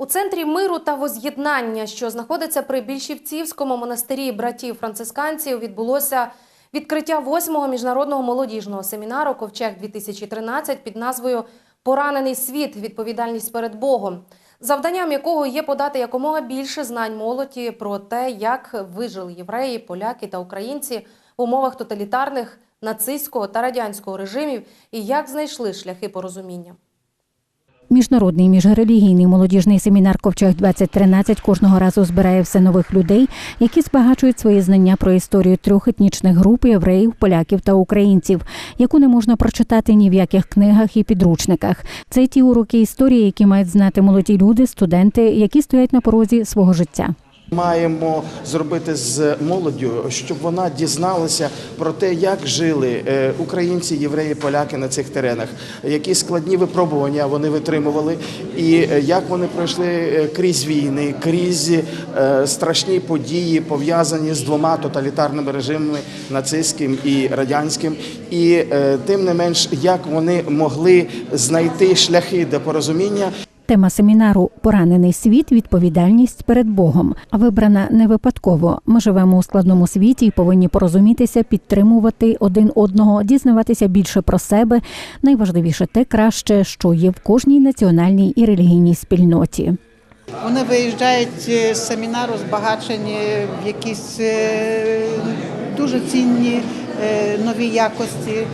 У центрі миру та воз'єднання, що знаходиться при Більшівцівському монастирі братів францисканців, відбулося відкриття восьмого міжнародного молодіжного семінару Ковчег 2013 під назвою Поранений світ. Відповідальність перед Богом, завданням якого є подати якомога більше знань молоді про те, як вижили євреї, поляки та українці в умовах тоталітарних нацистського та радянського режимів і як знайшли шляхи порозуміння. Міжнародний міжрелігійний молодіжний семінар Ковчег 2013 кожного разу збирає все нових людей, які збагачують свої знання про історію трьох етнічних груп євреїв, поляків та українців, яку не можна прочитати ні в яких книгах і підручниках. Це ті уроки історії, які мають знати молоді люди, студенти, які стоять на порозі свого життя. Маємо зробити з молоддю, щоб вона дізналася про те, як жили е, українці, євреї, поляки на цих теренах, які складні випробування вони витримували, і е, як вони пройшли е, крізь війни, крізь страшні події, пов'язані з двома тоталітарними режимами нацистським і радянським, і тим не менш, як вони могли знайти шляхи до порозуміння. Тема семінару Поранений світ відповідальність перед Богом. Вибрана не випадково. Ми живемо у складному світі і повинні порозумітися, підтримувати один одного, дізнаватися більше про себе. Найважливіше те краще, що є в кожній національній і релігійній спільноті. Вони виїжджають е, з семінару збагачені в якісь е, дуже цінні е, нові якості,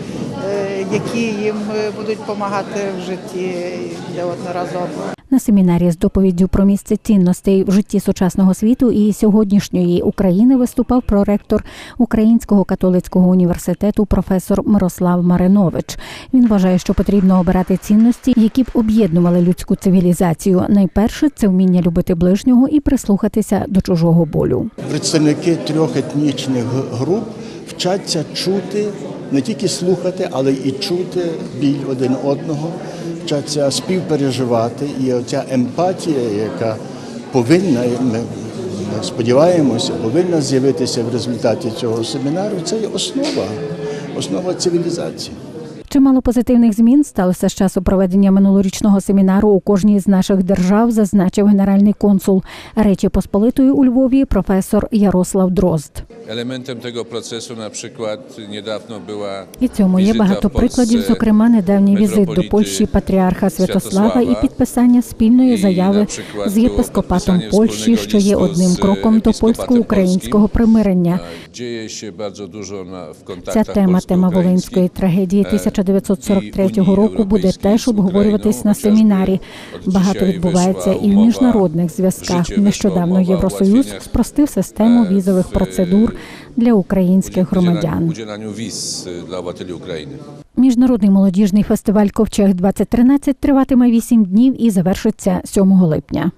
які їм е, будуть допомагати в житті неодноразово. На семінарі з доповіддю про місце цінностей в житті сучасного світу і сьогоднішньої України виступав проректор Українського католицького університету професор Мирослав Маринович. Він вважає, що потрібно обирати цінності, які б об'єднували людську цивілізацію. Найперше це вміння любити ближнього і прислухатися до чужого болю. Представники трьох етнічних груп вчаться чути, не тільки слухати, але і чути біль один одного, вчаться співпереживати. І оця емпатія, яка повинна, ми сподіваємося, повинна з'явитися в результаті цього семінару, це є основа, основа цивілізації. Чимало позитивних змін сталося з часу проведення минулорічного семінару у кожній з наших держав, зазначив генеральний консул Речі Посполитої у Львові професор Ярослав Дрозд. Tego procesu na przykład niedawno była І цьому є багато прикладів, зокрема недавній візит до Польщі патріарха Святослава і підписання спільної заяви з єпископатом Польщі, що є одним кроком до польсько-українського примирення. W Ця тема, тема волинської трагедії Е, 1943 і Унії року буде теж обговорюватись на семінарі. Багато відбувається і в міжнародних зв'язках. Нещодавно Євросоюз спростив систему е, візових процедур для українських громадян. obywateli Міжнародний молодіжний фестиваль Ковчег 2013 триватиме 8 днів і завершиться 7 липня.